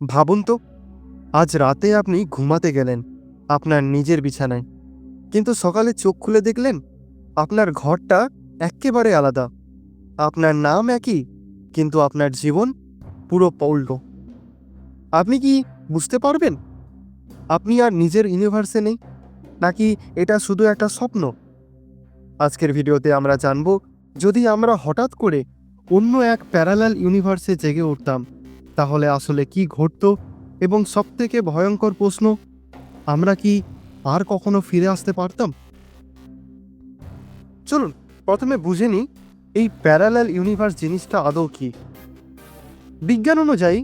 ভাবুন তো, আজ রাতে আপনি ঘুমাতে গেলেন আপনার নিজের বিছানায়। কিন্তু সকালে চোখ খুলে দেখলেন আপনার ঘরটা এক্কেবারে আলাদা। আপনার নাম একই, কিন্তু আপনার জীবন পুরো পৌল্ড আপনি কি বুঝতে পারবেন? আপনি আর নিজের ইউনিভার্সে নেই, নাকি এটা শুধু একটা স্বপ্ন? আজকের ভিডিওতে আমরা জানব, যদি আমরা হঠাৎ করে অন্য এক প্যারালাল ইউনিভার্সে জেগে উঠতাম তাহলে আসলে কি ঘটতো এবং সবথেকে ভয়ঙ্কর প্রশ্ন, আমরা কি আর কখনো ফিরে আসতে পারতাম? চলুন, প্রথমে বুঝে নিই এই প্যারালাল ইউনিভার্স জিনিসটা আদৌ কি? বিজ্ঞান অনুযায়ী,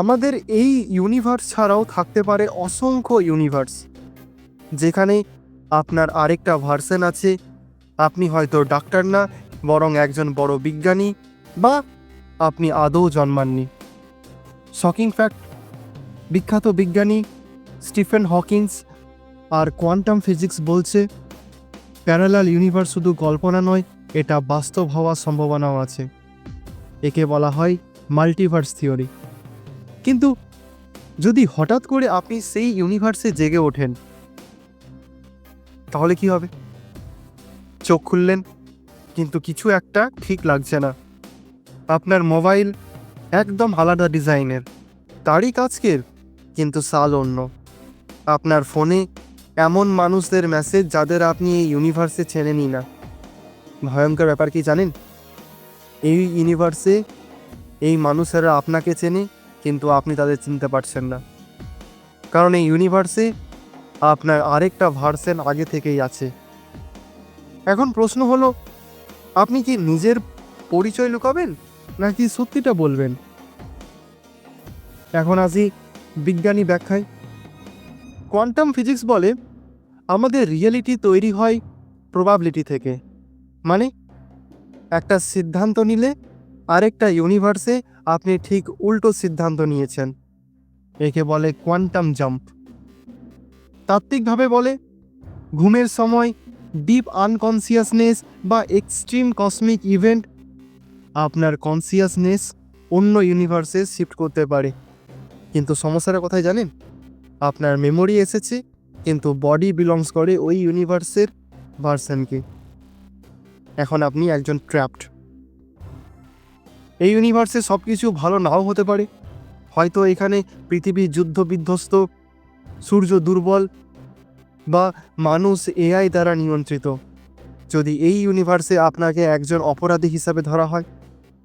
আমাদের এই ইউনিভার্স ছাড়াও থাকতে পারে অসংখ্য ইউনিভার্স যেখানে আপনার আরেকটা ভার্সন আছে, আপনি হয়তো ডাক্তার না, বরং একজন বড় বিজ্ঞানী, বা আপনি আদৌ জন্মাননি। শকিং ফ্যাক্ট বিখ্যাত বিজ্ঞানী স্টিফেন হকিংস আর কোয়ান্টাম ফিজিক্স বলছে, প্যারালাল ইউনিভার্স শুধু কল্পনা নয়, এটা বাস্তব হওয়ার সম্ভাবনাও আছে। একে বলা হয় মাল্টিভার্স থিওরি। কিন্তু যদি হঠাৎ করে আপনি সেই ইউনিভার্সে জেগে ওঠেন, তাহলে কি হবে? চোখ খুললেন, কিন্তু কিছু একটা ঠিক লাগছে না। আপনার মোবাইল একদম আলাদা ডিজাইনের। তারই কাজকের কিন্তু সাল অন্য। আপনার ফোনে এমন মানুষদের মেসেজ যাদের আপনি এই ইউনিভার্সে চেনেনই না। ভয়ঙ্কর ব্যাপার কি জানেন? এই ইউনিভার্সে এই মানুষেরা আপনাকে চেনে, কিন্তু আপনি তাদের চিনতে পারছেন না। কারণ এই ইউনিভার্সে আপনার আরেকটা ভার্সন আগে থেকেই আছে। এখন প্রশ্ন হলো, আপনি কি নিজের পরিচয় লুকাবেন? নাকি সত্যিটা বলবেন? এখন আসি বিজ্ঞানী ব্যাখ্যায়। কোয়ান্টাম ফিজিক্স বলে, আমাদের রিয়েলিটি তৈরি হয় প্রবাবিলিটি থেকে। মানে একটা সিদ্ধান্ত নিলে আরেকটা ইউনিভার্সে আপনি ঠিক উল্টো সিদ্ধান্ত নিয়েছেন। একে বলে কোয়ান্টাম জাম্প। তাত্ত্বিকভাবে বলে, ঘুমের সময় ডিপ আনকনসিয়াসনেস বা এক্সট্রিম কসমিক ইভেন্ট আপনার কনসিয়াসনেস অন্য ইউনিভার্সে শিফট করতে পারে। কিন্তু সমস্যাটা কোথায় জানেন? আপনার মেমোরি এসেছে, কিন্তু বডি বিলংস করে ওই ইউনিভার্সের ভার্সনকে এখন আপনি একজন ট্র্যাপড এই ইউনিভার্সে সব কিছু ভালো নাও হতে পারে। হয়তো এখানে পৃথিবী যুদ্ধ বিধ্বস্ত, সূর্য দুর্বল বা মানুষ এআই দ্বারা নিয়ন্ত্রিত। যদি এই ইউনিভার্সে আপনাকে একজন অপরাধী হিসাবে ধরা হয়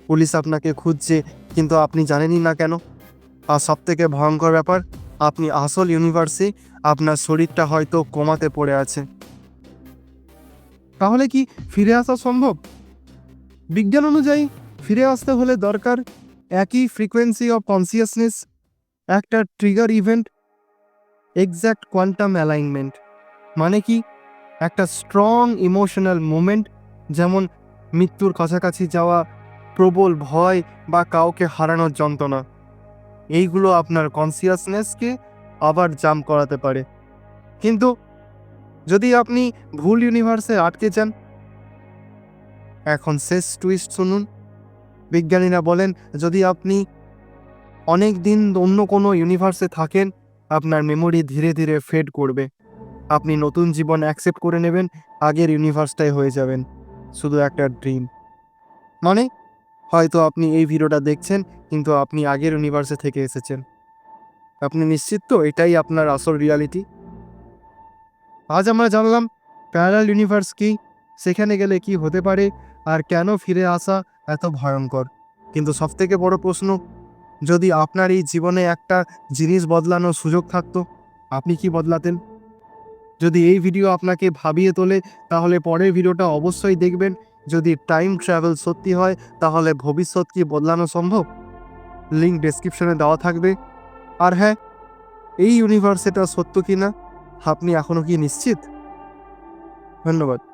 পুলিশ আপনাকে খুঁজছে, কিন্তু আপনি জানেনই না কেন। আর সবথেকে ভয়ঙ্কর ব্যাপার, আপনি আসল ইউনিভার্সে আপনার শরীরটা হয়তো কমাতে পড়ে আছে। তাহলে কি ফিরে আসা সম্ভব? বিজ্ঞান অনুযায়ী, ফিরে আসতে হলে দরকার একই ফ্রিকোয়েন্সি অফ কনসিয়াসনেস একটা trigger event exact quantum alignment মানে কি? একটা স্ট্রং ইমোশনাল মুমেন্ট যেমন মৃত্যুর কাছাকাছি যাওয়া প্রবল ভয় বা কাউকে হারানোর যন্ত্রণা। এইগুলো আপনার কনসিয়াসনেসকে আবার জাম্প করাতে পারে। কিন্তু যদি আপনি ভুল ইউনিভার্সে আটকে যান, এখন শেষ টুইস্ট শুনুন। বিজ্ঞানীরা বলেন, যদি আপনি অনেক দিন অন্য কোনো ইউনিভার্সে থাকেন, আপনার মেমোরি ধীরে ধীরে ফেড করবে। আপনি নতুন জীবন অ্যাকসেপ্ট করে নেবেন, আগের ইউনিভার্সটাই হয়ে যাবেন। শুধু একটা ড্রিম মানে হয়তো আপনি এই ভিডিওটা দেখছেন, কিন্তু আপনি আগের ইউনিভার্সে থেকে এসেছেন। আপনি নিশ্চিত তো এটাই আপনার আসল রিয়ালিটি আজ আমরা জানলাম প্যারাল ইউনিভার্স কি, সেখানে গেলে কি হতে পারে, আর কেন ফিরে আসা এত ভয়ঙ্কর? কিন্তু সবথেকে বড় প্রশ্ন, যদি আপনার এই জীবনে একটা জিনিস বদলানোর সুযোগ থাকতো, আপনি কি বদলাতেন? যদি এই ভিডিও আপনাকে ভাবিয়ে তোলে, তাহলে পরের ভিডিওটা অবশ্যই দেখবেন যদি টাইম ট্রাভেল সত্যি হয়, তাহলে ভবিষ্যৎ কি বদলানো সম্ভব? লিঙ্ক ডেসক্রিপশনে দেওয়া থাকবে। আর হ্যাঁ এই ইউনিভার্স এটা সত্য কি না আপনি এখনও কি নিশ্চিত? ধন্যবাদ।